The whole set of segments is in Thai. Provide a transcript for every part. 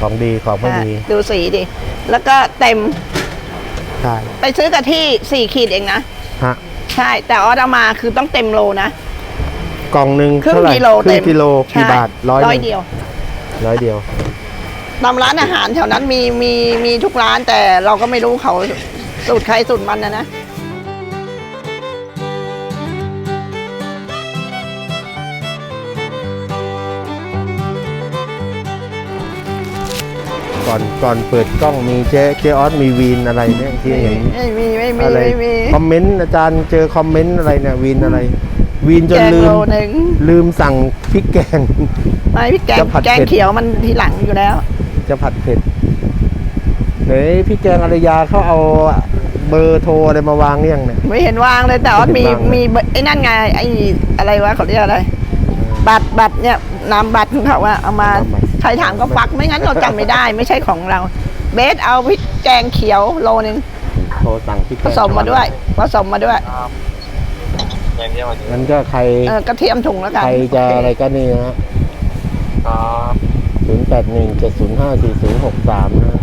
ของดีของไม่ดีอะดูสีดิ แล้วก็เต็ม ใช่ ไปซื้อกะที่สี่ขีดเองนะ ฮะ ใช่ แต่ออสเอามาคือต้องเต็มโลนะ กล่องหนึ่งครึ่งเท่าไหร่กิโลครึ่เต็งมกิโลกี่ใช่บาทร้อยร้อยหนึ่งเดียว ร้อยเดียวตามร้านอาหารแถวนั้นมีมีมีทุกร้านแต่เราก็ไม่รู้เขาสูตรใครสูตรมันนะนะ ก่อนก่อนเปิดกล้องมีเจ๊เจ๊ออสมีวีนอะไรเนี่ยที่เห็นไม่มีไม่มีอะไรไม่มี คอมเมนต์อาจารย์เจอคอมเมนต์อะไรเนี่ยวีนอะไร วีนจนแกงลืโลมหนึ่ง ลืมสั่งพริกแกง ไม่พี่แกงจะผัดแกงเผ็ด เขียวมันทีหลังอยู่แล้ว จะผัดเผ็ดเฮ้ยพี่แกงอารยาเขาเอาเบอร์โทรอะไรมาวางเนี่ยงเนี่ย ไม่เห็นวางเลยแต่ออสมีไม่เห็นวางเลย มีเบอร์ไอ้นั่นไงไอ้อะไรวะเขาเรียกอะไร บัตรบัตรเนี่ยนามบัตรของเขาว่าเอามานามบัตร ใครถามก็ฟักไม่งั้นเราจำไม่ได้ ไม่ใช่ของเรา เบสเอาพริกแกงเขียวโลนึงโทรสั่งพริกแกผงสมมาด้วยผสมมาด้วยงั้นก็ใครเออกระเทียมถุงแล้วกันใครจะอะไรก็นี่นะศูนย์แปดหนึ่งเจ็ดศูนย์ห้าสี่ศูนย์หกสามนะ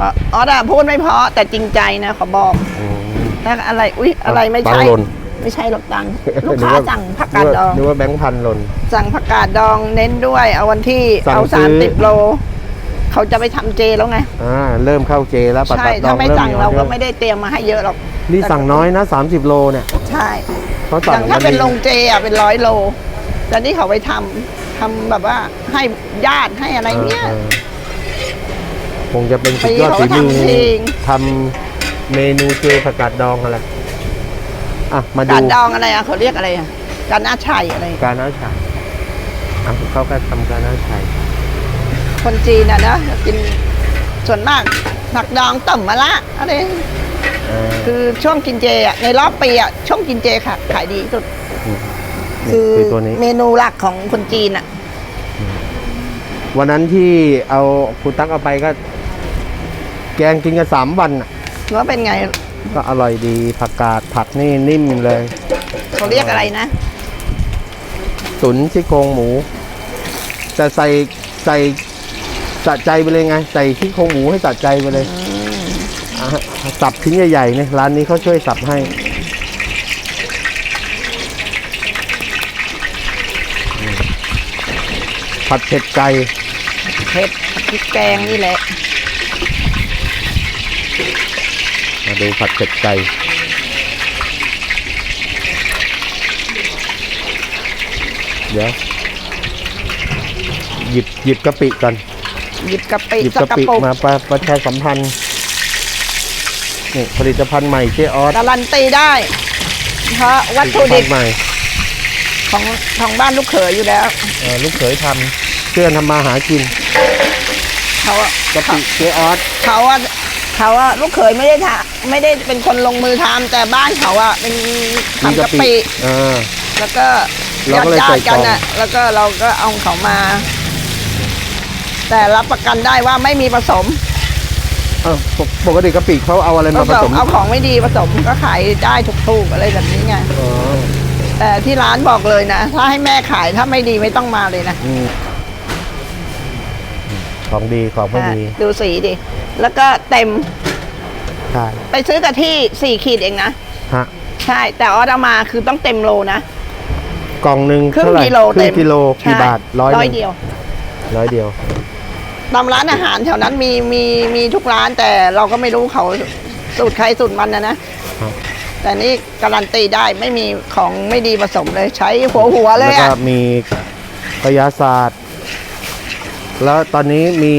อ๋ออ๋อแต่พูดไม่เพราะแต่จริงใจนะขอบอกอืมถ้าอะไรอุ้ยอะไรไม่ตังใช่ ค์หล่น ไม่ใช่หรอกตังค์ลูกค้าสั่งผักกาดดองนึกว่าแบงค์พันหล่นสั่งผักกาดดองเน้นด้วยเอาวันที่สั่งเอาซื้สามอสิบโลเขาจะไปทำเจแล้วไงอ่าเริ่มเข้าเจแล้วปัดใช่ปัดดอถ้างไม่เริ่มสั่งมีเราออก็ดอไม่ได้เตรียมมาให้เยอะหรอกนี่สั่งน้อยนะ30โลเนี่ยใช่เขาอสั่งย่างถ้าเป็นวัลงเจอะเป็นร้อยโลแต่นี่เขาไปทำทำแบบว่าให้ญาติให้อะไรเนี้ยออคงจะเป็นสุดยอดปีฝีเขามือทำเองทำเมนูเจผักกาดดองอะไร อะมาดูการดองอะไรอะเขาเรียกอะไรอะการน้าชัยอะไร การน้าชายอะเขาก็ทำการน้าชายคนจีนอะนะกินส่วนมากผักดองต่ำมะละอะไรเออคือช่วงกินเจอะในรอบปีอะช่วงกินเจค่ะขายดีที่สุดนี่คือคือตัวนี้ เมนูหลักของคนจีนอะ วันนั้นที่เอาคุณตั๊กเอาไปก็ แกงกินกันสามวันน่ะ ว่าเป็นไง ก็อร่อยดีผักกาดผัดนี่นิ่มเลยเขาเรียกอะไรนะ ตุ๋นซี่โครงหมูแต่ใส่ใส่สะใจไปเลยไง ใส่ซี่โครงหมูให้สะใจไปเลยอะสับชิ้นใหญ่ๆเนี่ยร้านนี้เขาช่วยสับให้อืมผัดเผ็ดไก่เผ็ดพริกแกงนี่แหละ มาดูผัดเผ็ดไก่เดี๋ยวหยิบหยิบกะปิก่อนหยิบกะปิหยิบสักกะกระปิปุกมาประประชาสัมพันธ์นี่ผลิตภัณฑ์ใหม่เจออสการันตีได้เพราะวัตถุดิบผลิตภัณฑ์ใหม่ของของบ้านลูกเขยอยู่แล้วเอ่อลูกเขยทำเพื่อนทำมาหากินเขาอะกะปิเจออสเขาอะ เขาอะลูกเขยไม่ได้ทำไม่ได้เป็นคนลงมือทำแต่บ้านเขาอะเป็นมีทำกะปิเออ แล้วก็เราญาก็ติเลยญาใส่ติกันกล่อะองแล้วก็เราก็เอาเขามา แต่รับประกันได้ว่าไม่มีผสมเอ้าปกปกติกะปิเขาเอาอะไรผมาผสสมมเอาของไม่ดีผสมก็ขายได้ถูกๆอะไรแบบนี้ไงอ๋อแต่ที่ร้านบอกเลยนะถ้าให้แม่ขายถ้าไม่ดีไม่ต้องมาเลยนะอืม ของดีของไม่ดีอะดูสีดิ แล้วก็เต็ม ใช่ ไปซื้อกะที่สี่ขีดเองนะ ฮะ ใช่ แต่ออสเอามาคือต้องเต็มโลนะ กล่องหนึ่งครึ่งเท่าไหร่กิโลครึ่เต็งมกิโลกี่ใช่บาทร้อยร้อยหนึ่งเดียว ร้อยเดียว ตามร้านอาหารแถวนั้นมีมีมีทุกร้านแต่เราก็ไม่รู้เขาสูตรใครสูตรมันนะนะครับแต่นี่การันตีได้ไม่มีของไม่ดีผสมเลยใช้หัวหัวๆเลแล้วยก็อะมีพยาศาสตร์ แล้วตอนนี้มี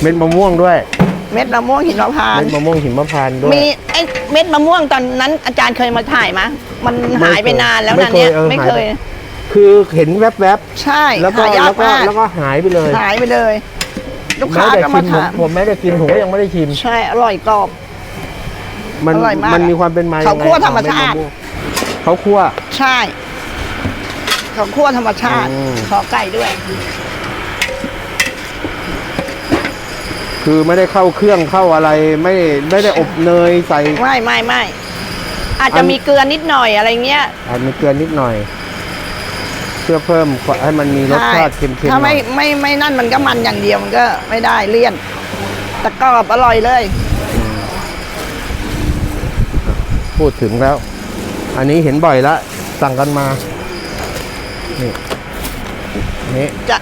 เม็ดมะม่วงด้วย เม็ดมะม่วงหินมะพร้าวเม็ดมะม่วงหิมพานต์ด้วย มีไอ้เม็ดมะม่วงตอนนั้นอาจารย์เคยมาถ่ายมะมันไม่หายไปเคยนานแล้วไม่นะเคยเนี่ยเออไม่หายเคยไป คือเห็นแวบใช่ๆแล้วก็หายาแล้กวก็มากแล้วก็หายไปเลยหายไปเลย ลูกแม้ค้าแต่ก็ชิมามผมถามผมไม่ได้กินผมก็ยังไม่ได้ชิม ใช่อร่อยกรอบ มันอร่อยมากมันมีความเป็นมาเขายังไงคั่วธรรมชาติเม็ดะวงเขาคั่ว ใช่ของคั่วธรรมชาติอืม ขอไก่ด้วย คือไม่ได้เข้าเครื่องเข้าอะไรไม่ไม่ได้อบเนยใส่ ไม่ไม่ไม่อาจอัจะนมีเกลือนิดหน่อยอะไรเงี้ยอาจมีเกลือนิดหน่อยพื่อเพิ่มให้มันมีรสชาติเค็มๆหถ้าน่ไม่อยไม่ไม่นั่นมันก็มันอย่างเดียวมันก็ไม่ได้เลี่ยนแต่กรอบอร่อยเลย พูดถึงแล้ว อันนี้เห็นบ่อยละสั่งกันมา นี่นี่จะ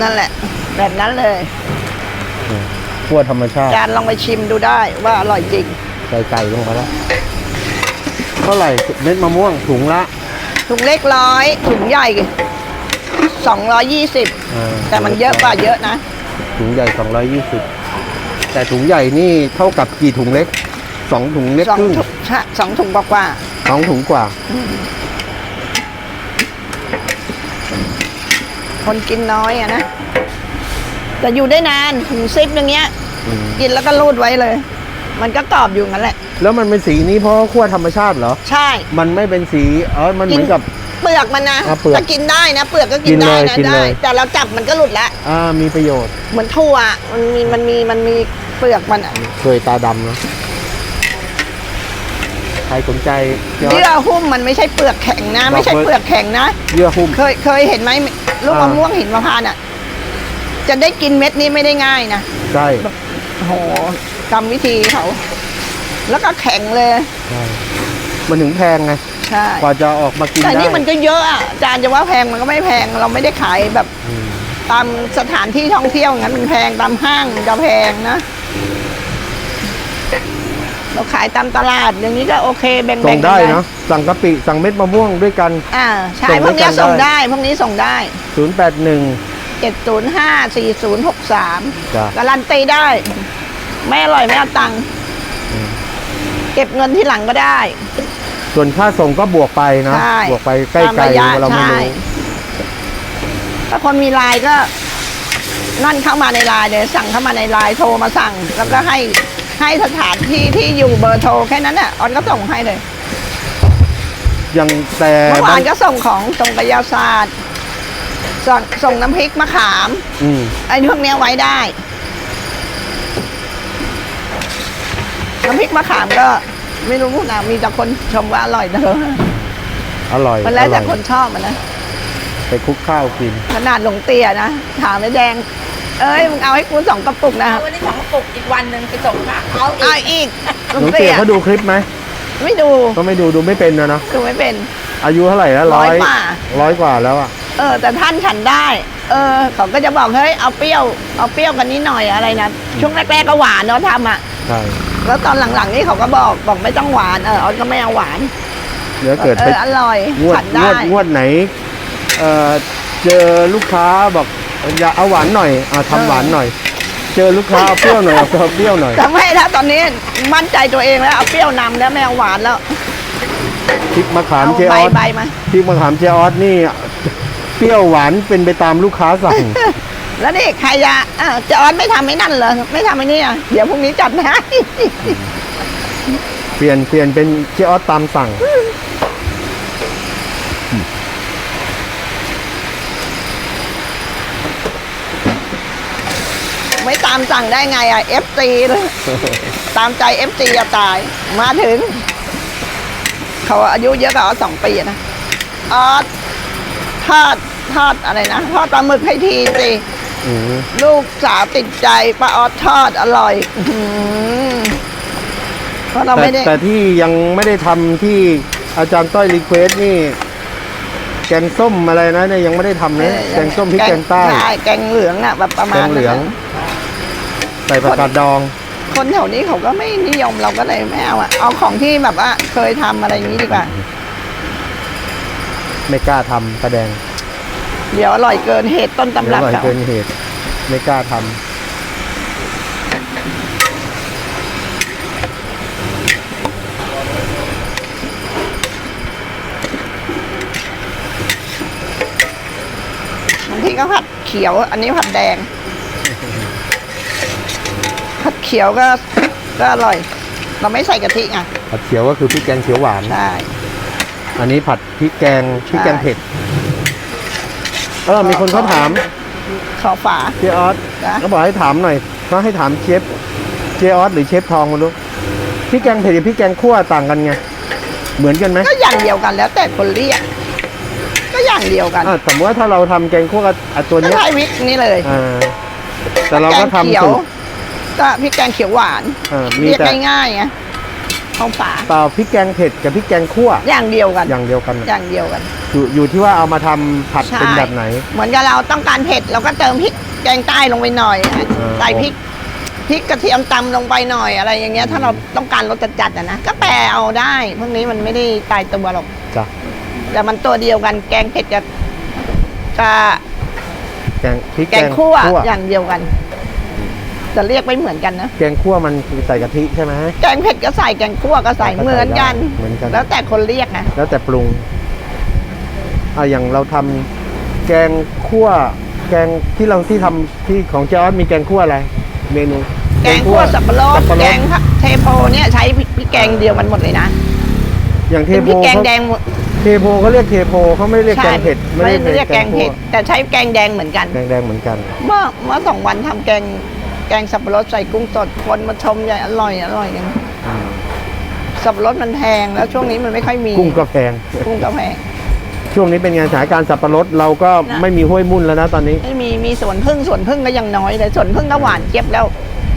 นั่นแหละ แบบนั้นเลย ขั้วธรรมชาติจานลองไปชิมดูได้ว่าอร่อยจริง ใส่ไก่ลงไปแล้วเท่าไหร่เม็ดมะม่วงถุงละถุงเล็กร้อยถุงใหญ่สองร้อยยี่สิบอ่าแต่มันเยอะกว่าเยอะนะ ถุงใหญ่ 220 แต่ถุงใหญ่นี่เท่ากับกี่ถุงเล็กสองถุงเล็กสองครึ่งถุงฮะสองถุงกว่าสองถุงกว่า ๆคนกินน้อยอะนะ แต่อยู่ได้นานถุงซิปอย่างเงี้ย อืมกินแล้วก็รูดไว้เลย มันก็กรอบอยู่งั้นแหละ แล้วมันเป็นสีนี้เพราะขั้วธรรมชาติเหรอ ใช่ มันไม่เป็นสีเออมันเหมือนกับ เปลือกมันนะอะเปลือกจะกินได้นะ เปลือกก็กินกินเลได้ยนะกินได้ เลย แต่เราจับมันก็หลุดละอ่ามีประโยชน์ เหมือนถั่วมันมีมันมีมันมีเปลือกมันอะเคยตาดำนะใครสนใจเดี๋ยวเยื่อหุ้มมันไม่ใช่เปลือกแข็งนะบอกไม่ใช่เว้ยเปลือกแข็งนะเยื่อหุ้ม เคยเคยเห็นไหมลูกอ่ามมะม่วงหินมะพร้าวน่ะ จะได้กินเม็ดนี้ไม่ได้ง่ายนะใช่โอ้โหกรรมวิธีเขา แล้วก็แข็งเลยใช่มันถึงแพงไงใช่กว่าจะออกมากินแต่ได้นี่มันก็เยอะอะอาจารย์จะว่าแพงมันก็ไม่แพงเราไม่ได้ขายแบบอืมตามสถานที่ท่องเที่ยวงั้นมันแพงตามห้างมันจะแพงนะ เราขายตามตลาดอย่างนี้ก็โอเคแบ่งๆส่กังนได้ปเนาะสั่งกะปิสั่งเม็ดมะม่วงด้วยกัน อ่าใช่ส่งพวกเนี้ยด้วยกันส่งได้ได้พวกนี้ส่งได้ 081เจ็ ดศูนย์ห้าสี่ศูนย์หกสามจ้ะการันตีได้ ไม่อร่อยไม่เอาตังค์เก็บเงินที่หลังก็ได้ ส่วนค่าส่งก็บวกไปนะ ใช่บวกไปใกล้ตามไกลระยะเราไม่ใช่รู้ถ้าคนมีไลน์ก็ นั่นเข้ามาในไลน์เลยสั่งเข้ามาในไลน์โทรมาสั่ง แล้วก็ให้ให้สถานที่ที่อยู่เบอร์โทรแค่นั้นน่ะออนก็ส่งให้เลยยังแต่เมื่อวานบางก็ส่งของส่งกระยาศาสตร์ ส่งส่งน้ำพริกมะขามอืมไอ้พวกเนี้ยไว้ได้ น้ำพริกมะขามก็ ไม่รู้นะมีแต่คนชมว่าอร่อยเนอะอร่อยมันแล้วอร่แต่อยคนชอบมันนะ ไปคลุกข้าวกิน ขนาดหลงเตี้ยนะถามไอ้แดง เอ้ยมึงเอาให้กูสองกระปุกนะวันนี้ของกระปุกอีกวันหนึ่งไปส่งค่ะเอาเอาอีกอีกหลหงนูเตี๋เตี้ยยเขาดูคลิปไหมไม่ดูก็ไม่ดูดูไม่เป็นนะเนาะ ดูไม่เป็น อายุเท่าไหร่แล้วร้ร้ออยยกว่าร้อยกว่าแล้วอะเออ แต่ท่านฉันได้ เออเขาก็จะบอกเฮ้ยเอาเปรี้ยวเอาเปรี้ยวกันนิดหน่อยอะไรนะช่วงแรกๆก็หวานเนาะทำอะใช่แล้วตอนหลังๆนี่เขาก็บอกบอกไม่ต้องหวานเออออนก็ไม่เอาหวานเดี๋ยวเกิดเอไปออร่อยงวดฉันงได้วดงวดไหนเอ่อเจอลูกค้าบอกอย่าเอาหวานหน่อยอ่าทำหวานหน่อย เจอลูกค้าเอาเปรี้ยวหน่อยเอาเปรี้ยวหน่อยแต่ไม่แล้วตอนนี้มั่นใจตัวเองแล้วเอาเปรี้ยวนำแล้วไม่เอาหวานแล้ว พริกมะขามเอาเจอใบอสใบมาพริกมะขามเจออสนี่ เปรี้ยวหวานเป็นไปตามลูกค้าสั่ง แล้วนี่ใครจะอะจะออนไม่ทำไม่นั่นเหรอไม่ทำไอ้นี่อะเดี๋ยวพรุ่งนี้จัดให้ เปลี่ยนเปลี่ยนเป็นเจออสตามสั่ง ไม่ตามสั่งได้ไงอะ FC เลย ตามใจ FC จะตาย มาถึง เขาอายุเยอะกว่าออสสองปีนะออสทอดทอดอะไรนะทอดปลาหมึกให้ทีสิอืมลูกสาวติดใจปลาออสทอดอร่อยอื้อหือเพราะเราแต่ไม่ได้ แต่ที่ยังไม่ได้ทำที่อาจารย์ต้อยรีเควสนี่ แกงส้มอะไรนะเนี่ยยังไม่ได้ทำนะแกงส้มพริกแกงใต้ใช่แกงเหลืองอะแบบประมาแกณงเหลือง นั้นน่ะ ใส่ผักกาดดอง คนแถวนี้เขาก็ไม่นิยมเราก็เลยไม่เอาอะเอาของที่แบบว่าเคยทำอะไรอย่างนี้ดีกว่า ไม่กล้าทำกระแดงเดี๋ยวอร่อยเกินเหตุต้นตำเดี๋ยวรับอร่อยเขาเกินเหตุ ไม่กล้าทำบางทีก็ผัดเขียว อันนี้ผัดแดงผัด เขียวก็ก็อร่อย เราไม่ใส่กะทิอะผัดเขียวก็คือพริกแกงเขียวหวาน ใช่ อันนี้ผัดพริกแกงพริกแกงใช่เผ็ดเออมีคนเขาถามขอฝา เจออสจ้ะ เขาบอกให้ถามหน่อยเขาให้ถามเชฟเจออสหรือเชฟทองมาดูพริกแกงเผ็ดกับพริกแกงคั่วต่างกันไงเหมือนกันไหมก็อย่างเดียวกันแล้วแต่คนเรียกกก็อย่างเดียวกันอะสมมติว่าถ้าเราทำแกงคั่วกับอะตัวก็เนี้ยใช้วิกนี่เลย อ่าแต่เราแกก็งทำเขียวสูตร ก็พริกแกงเขียวหวานอ่ามีเรียกแต่ง่ายๆไงเอาฝาเปล่าพริกแกงเผ็ดกับพริกแกงคั่วอย่างเดียวกัน อย่างเดียวกันอน่ะย่างเดียวกัน อยู่อยู่ที่ว่าเอามาทำผัดใช่ เป็นแบบไหน เหมือนกับเราต้องการเผ็ดเราก็เติมพริกแกงใต้ลงไปหน่อยอใส่พริกพริกกระเทียมตำลงไปหน่อยอะไรอย่างเงี้ยถ้าเราต้องการรสจัดๆอะนะก็แปรเอาได้พวกนี้มันไม่ได้ตายตัวหรอก จ้ะแต่มันตัวเดียวกันแกงเผ็ดกับกับแกงพริกแกงคั่วอย่างเดียวกัน จะเรียกไม่เหมือนกันนะแกงคั่วมันคือใส่กะทิใช่ไหมแกงเผ็ดก็ใส่แกงคั่วก็ใส่ก็ใส่เหมือนกันได้เหมือนกัน แล้วแต่คนเรียกนะแล้วแต่ปรุงอะอย่างเราทำแกงคั่ว แกงที่เราที่ทำที่ของเจ้าออสมีแกงคั่วอะไร เมนู แกงคั่วสับปะรดสับปะรแกดงเทโพเนี่ยใช้พริกแกงเดียวกันหมดเลยนะอย่างเทเป็นโพพริกแกงเขาแดงหมดเทโพเขาเรียกเทโพเขาไม่เรียกแกงเผ็ดไม่ได้เรียกแกงเผ็ดคั่วแต่ใช้แกงแดงเหมือนกันแกงแดงเหมือนกัน เมื่อเมื่อสองวันทำแกง แกงสับปะรดใส่กุ้งสดคนมาชมใหญ่อร่อยอร่อยกันอืมสับปะรดมันแพงแล้วช่วงนี้มันไม่ค่อยมีกุ้งก็แพงกุ้งก็แพงช่วงนี้เป็นไงานสถานการณ์สับปะรดเราก็นะไม่มีห้วยมุ่นแล้วนะตอนนี้ไม่มีมีสวนพึ่งสวนพึ่งก็ยังน้อยเลยสวนพึ่งก็หวานเจี๊ยบแล้ว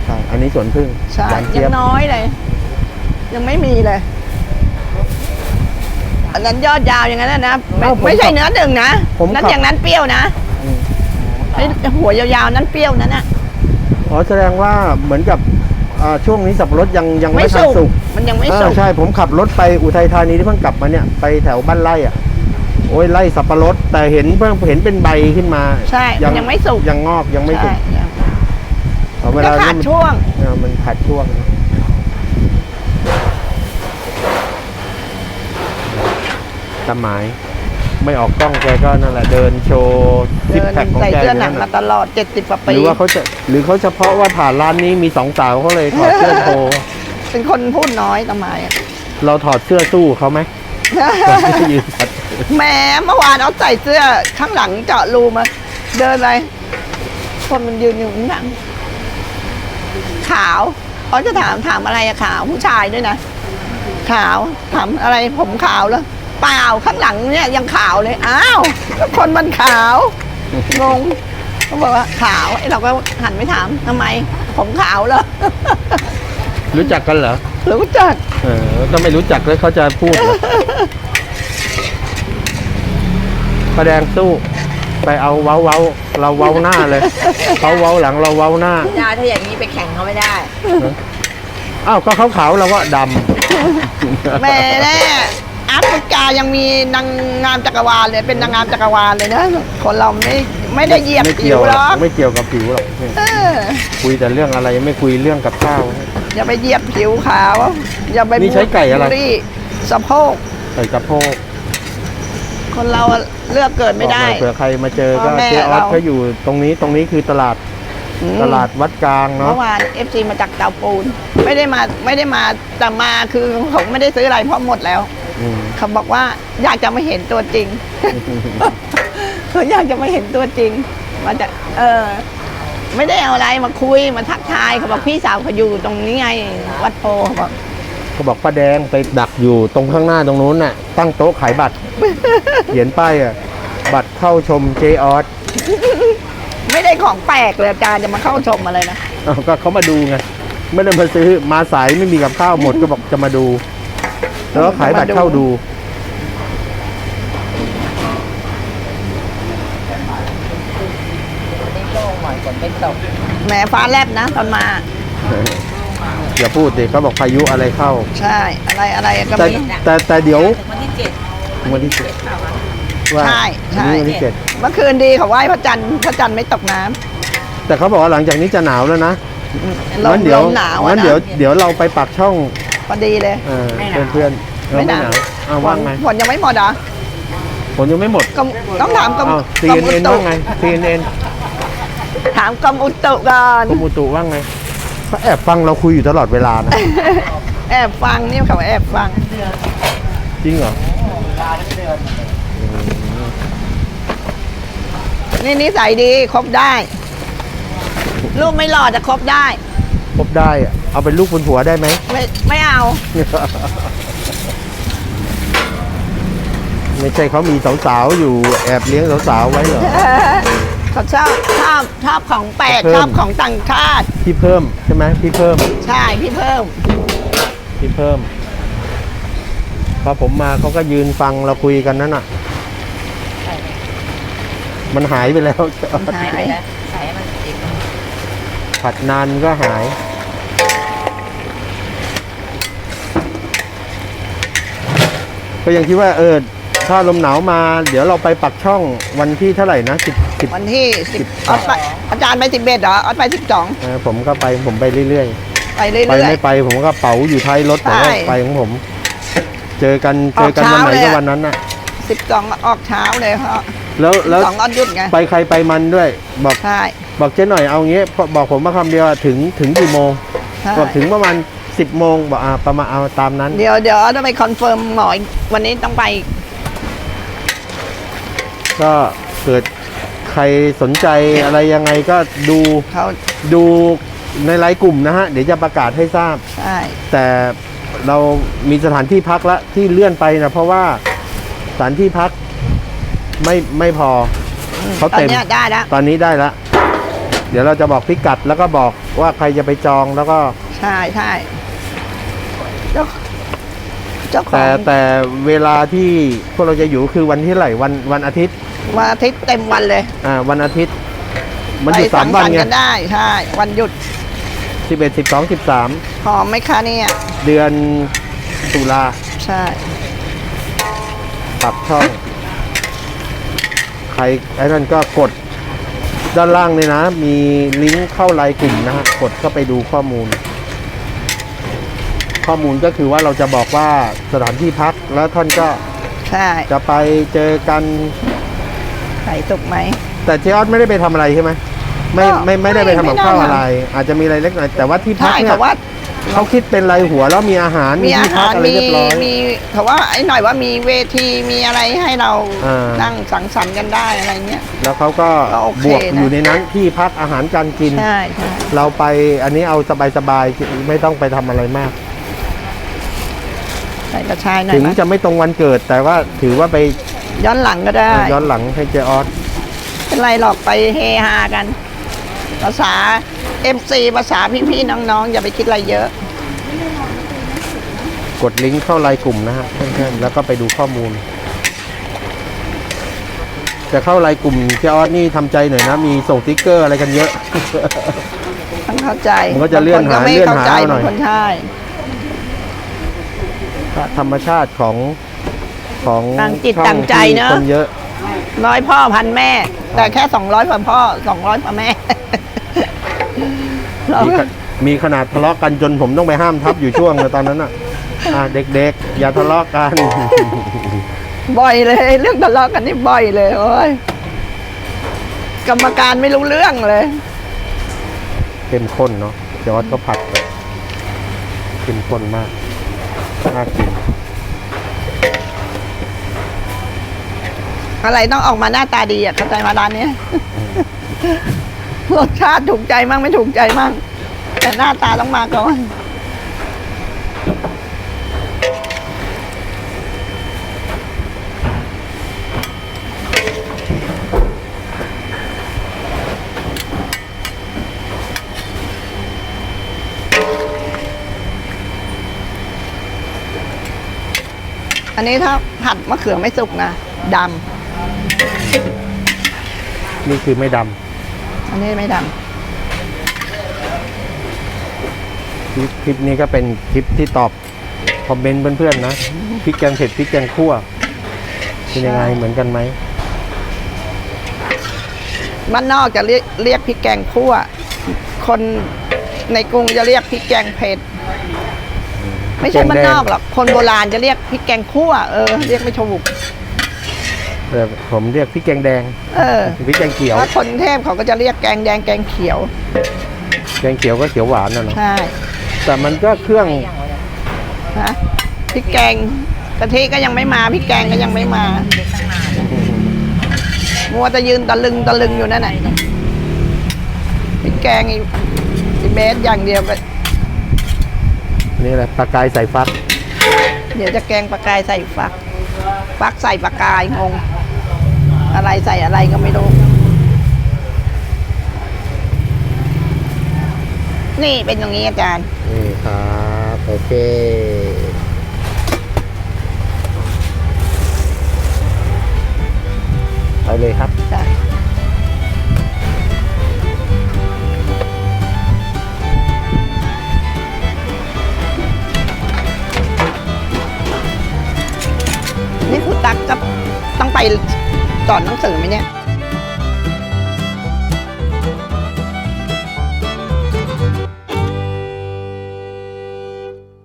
ใช่อันนี้สวนพึ่งใช่หวานยัเจี๊ยงบน้อยเลย ยังไม่มีเลยอันนั้นยอดยาวอย่างนั้นนะนะไม่เอ้าผมไม่ใช่เนื้อหนึ่งนะผมนั้นขับอย่างนั้นเปรี้ยวนะอืมไอ้หัวยาวๆนั้นเปรี้ยวนั้นน่ะ อ๋อแสดงว่าเหมือนกับอ่าช่วงนี้สับปะรดยังยังไม่ไม่ทันสุกสุกมันยังไม่เอสุอกใช่ผมขับรถไปอุทัยธานีที่เพิ่งกลับมาเนี่ยไปแถวบ้านไร่อะโอ้ยไร่สับปะรดแต่เห็นเพิ่งเห็นเป็นใบขึ้นมาใช่มันยังไม่สุก ยังงอกยังไม่สุใช่กเอาเวก็ลาขาดมัน ช่วง เออมันขาดช่วงตาหมาย ไม่ออกกล้องแกก็นั่นแหละเดินโชว์ซิเดิกนแพคของใส่แกเสื้ออยู่หนังนั่นมาน่ะตลอด 70กว่าหปี รือว่าเขาจะหรือเขาเฉพาะว่าผ่านร้านนี้มีสองสาวเขาเลยถอดเสื้อโชว์ เป็นคนพูดน้อยทำไมอะเราถอดเสื้อสู้เขาไหมที่ยืนขัดแหมเมื่อวานเอาใส่เสื้อข้างหลังเจาะรูมา เดินไปคนมันยืนอยู่ข้างหลังขาวเขาจะถามถามอะไรอะขาวผู้ชายด้วยนะ ขาวถามอะไรผมขาวแล้ว เปล่าข้างหลังเนี่ยยังขาวเลย อ้าวก็คนมันขาว งงเขาบอกว่าขาวไอ้เราก็หันไปถามทำไม ผมขาวเหรอ รู้จักกันเหรอ รู้จัก เออถ้าไม่รู้จักแล้วเขาจะพูดเหรอประแดงสู้ ไปเอาเว้าเว้าเราเว้าหน้าเลยเขาเว้าหลังเราเว้าหน้ายาถ้าอย่างนี้ไปแข่งเขาไม่ได้ อ้าวก็เขาขาวเราก็ดำ แม่แน่ แอฟริกายังมีนางงามจักรวาลเลยเป็นนางงามจักรวาลเลยนะคนเราไม่ไม่ได้เหยียบไม่ผิเกี่ยววหรอกไม่เกี่ยวกับผิวหรอกเออคุยแต่เรื่องอะไรไม่คุยเรื่องกับข้าว อย่าไปเหยียบผิวขาวอย่าไปนี่ใช้ไก่อะไร บูลลี่สะโพกใส่กระโพกคนเราเลือกเกิดไม่ได้บอกหน่อยเผื่อใครมาเจอพ่ก็อแม่เจ๊ออสเรา เขาอยู่ตรงนี้ตรงนี้คือตลาดอืม ตลาดวัดกลางเนาะเมื่อวานเอฟซีมาจากเตาปูน ไม่ได้มาไม่ได้มาแต่มาคือผมไม่ได้ซื้ออะไรเพราะหมดแล้วอืม เขาบอกว่าอยากจะมาเห็นตัวจริงเขาอยากจะมาเห็นตัวจริง มาจากเออ ไม่ได้เอาอะไรมาคุยมาทักทายเขาบอกพี่สาวเขาอยู่ตรงนี้ไง วัดโพเขาบอกเขาบอกป้าแดงไปดักอยู่ตรงข้างหน้าตรงนู้นน่ะ ตั้งโต๊ะขายบัตรเขียนป้ายอะบัตรเข้าชมเจออสไม่ได้ของแปลกเลยอาจารย์จะมาเข้าชมอะไรนะอ้าวก็เขามาดูไงไม่ได้มาซื้อมาสายไม่มีกับข้าวหมดก็บอกจะมาดู แล้วก็ขายบัตรเข้าดูนี่โล่งหน่อยฝนไม่ตกแหมฟ้าแลบนะตอนมา อย่าพูดดิเขาบอกพายุอะไรเข้า ใช่ อะไรอะไรก็แต่ไม่รู้แต่แต่เดี๋ยวถึงวันที่เจ็ดวันที่เจ็ดเปล่าวะว่าใช่ใช่วันนี้วันที่เจ็ดเมื่อคืนดีเขาไหว้พระจันทร์พระจันทร์ไม่ตกน้ำ แต่เขาบอกว่าหลังจากนี้จะหนาวแล้วนะลมงั้นเดี๋ลยวมหนาวอะงั้นนะเดี๋ยวเดี๋ยวเราไปปักช่อง พอดีเลย เออเพื่อนๆเออไม่ไม่หหนานาว วอ้าวว่างไงฝนยังไม่หมดเหรอะฝนยังไม่หมดกรมต้องถามกรมอ้าว กรมอุ CNN ตุ ว่าไง CNN ถามกรมอุตุก่อน กรมอุตุว่าไง เขาแอบฟังเราคุยอยู่ตลอดเวลานะ แอบฟังนี่เขาแอบฟัง จริงเหรอ นี่นิสัยดีคบได้ ลูกไม่หล่อจะคบได้ พบได้อะเอาเป็นลูกบนหัวได้ไหม ไม่ไม่เอา ไม่ใช่เขามีสาวๆอยู่แอบเลี้ยงสาวๆไว้เหรอ เขาชอบชอบชอบของแปลกเพิ่มชอบของต่างชาติ พี่เพิ่มใช่ไหมพี่เพิ่ม ใช่พี่เพิ่ม พี่เพิ่ม พอผมมาเขาก็ยืนฟังเราคุยกันนั่นน่ะ มันหายไปแล้ว หายไปแล้วใส่ให้มันติด ผัดนานก็หาย ก็ยังคิดว่าเออถ้าลมหนาวมา เดี๋ยวเราไปปักช่องวันที่เท่าไหร่นะสิบสิบวันที่สิบออสไปอาจารย์ไปสิบเอ็ดเหรอออสไปสิบสองเออผมก็ไปผมไปเรื่อยไปเรื่ๆไปอยไม่ไปผมก็เป๋าอยู่ท้ายรถผมก็ใช่ ไปของผม เจอกันเจอกันออกวันไหนเช้าเลยก็อะวันนั้นน่ะๆสิบสองออกเช้าเลยเพราะแล้วแล้ว สองออนหยุดไง ไปใครไปมันด้วย บอกใช่ บอกเจ๊หน่อยเอางี้บอกผมมาคำเดียวอะถึงถึงกี่โมงใช่บอกถึงประมาณ10โมงบอกอ่าประมาณเอาตามนั้น เดี๋ยวเดี๋ยวต้องไปคอนเฟิร์มหมออีกวันนี้ต้องไป ก็เกิดใครสนใจอะไรยังไงก็ดูเขาดูในไลน์กลุ่มนะฮะ เดี๋ยวจะประกาศให้ทราบใช่แต่เรามีสถานที่พักละที่เลื่อนไปนะเพราะว่าสถานที่พักไม่ไม่พอเขาตอนเต็มเนี้ยได้แล้วตอนนี้ได้ละ เดี๋ยวเราจะบอกพิกัดแล้วก็บอกว่าใครจะไปจองแล้วก็ ใช่ใช่เจ้าเจ้าขอแต่งแต่เวลาที่พวกเราจะอยู่คือวันที่เท่าไหร่วันวันอาทิตย์วันอาทิตย์เต็มวันเลยอ่าวันอาทิตย์ มันหยุดไปสามวันสังสรรค์ไงกันได้ใช่วันหยุดสิบเอ็ดสิบสองสิบสามหอมไหมคะเนี่ยเดือนตุลาใช่ ปรับช่อง ใครไอ้นั่นก็กด ด้านล่างเลยนะ มีลิงก์เข้าไลน์กลุ่มนะฮะกดเข้าไปดูข้อมูล ข้อมูลก็คือว่าเราจะบอกว่าสถานที่พักแล้วท่านก็ใช่จะไปเจอกัน ไข่สุกไหม แต่เจออสไม่ได้ไปทำอะไรใช่ไหมไม่ก็ไม่ไม่ได้ไปทำกับไม่ได้ข้าวทำอะไร อาจจะมีอะไรเล็กน้อยแต่ว่าที่พักใช่เนี่ยเขาว่า เขาคิดเป็นรายหัวแล้วมีอาหารมีอาที่พัหากรอะไรมีเรียบร้อย มีเขาว่าไอ้หน่อยว่ามีเวทีมีอะไรให้เราอ่านั่ นั่งสังสรรค์กันได้อะไรเงี้ย แล้วเขาก็ก็โอเคบวกนะ อยู่ในนั้นที่พักอาหารการกิน ใช่ใช่ เราไปอันนี้เอาสบายๆไม่ต้องไปทำอะไรมาก ใส่กระชายหน่อยถึงไหมจะไม่ตรงวันเกิด แต่ว่าถือว่าไปย้อนหลังก็ได้ย้อนหลังให้เจออสเป็นไรหรอกไปเฮฮากัน ภาษา MC ภาษาพี่ๆน้องๆ อย่าไปคิดอะไรเยอะ กดลิงก์เข้าไลน์กลุ่มนะฮะเพื่อนๆแล้วก็ไปดูข้อมูล จะเข้าไลน์กลุ่มเจออสนี่ทำใจหน่อยนะ มีส่งสติ๊กเกอร์อะไรกันเยอะ ต้องเข้าใจมันก็จะเลื่อนหาบางคไม่เลื่อนหาเข้าใจหน่อยบางคนใช่ ธรรมชาติของของต่างจิตช่อต่างใจที่เนอะคนเยอะ ร้อยพ่อพันแม่ แต่แค่สองร้อยกว่าพ่อสองร้อยกว่าแม่เรา มีขมีขนาดทะเลาะกันจนผมต้องไปห้ามทับอยู่ช่วงเลยตอนนั้นอะอะเด็กๆ อย่าทะเลาะกัน บ่อยเลย เรื่องทะเลาะกันนี่บ่อยเลยโอ้ยกรรมการไม่รู้เรื่องเลยเข้มข้นเนาะจอร์ดก็ผัดแบบเข้มข้นมากน่ากิน อะไรต้องออกมาหน้าตาดีอะเข้าใจมาร้านเนี้ย รสชาติถูกใจมั่งไม่ถูกใจมั่งแต่หน้าตาต้องมาก่อนอันนี้ถ้าผัดมะเขือไม่สุกนะดำ นี่คือไม่ดำ อันนี้ไม่ดำคลิปคลิปนี้ก็เป็นคลิปที่ตอบคอมเมนต์เพื่อนๆนะพริกแกงเผ็ดพริกแกงคั่วเป็นยังไงเหมือนกันไหมำบ้านนอกจะเรียกเรียกพริกแกงคั่ว คนในกรุงจะเรียกพริกแกงเผ็ด ไม่ใช่บ้านนอกหรอก คนโบราณจะเรียกพริกแกงคั่ว เออ เรียกไม่ถูก แต่ผมเรียกพริกแกงแดงเออพริกแกงเขียวถ้าคนเทพเขาก็จะเรียกแกงแดงแกงเขียว แกงเขียวก็เขียวหวานนะเนาะใช่แต่มันก็เครื่องอย่างวะเนี่ยฮะพริกแกงกะทิก็ยังไม่มาพริกแกงก็ยังไม่มาเด็กตั้งนานมัวจะยืนตะลึงตะลึงอยู่นั่นแหละพริกแกงอีอีเบสอย่างเดียวก็นี่แหละปลากายใส่ฟัก เดี๋ยวจะแกงปลากายใส่ฟักปักใส่ปากกายงง อะไรใส่อะไรก็ไม่รู้ นี่เป็นอย่างนี้อาจารย์ นี่ครับโอเค ไปเลยครับ จ้ะนี่คุณตักจะต้องไป สอนหนังสือไหมเนี่ย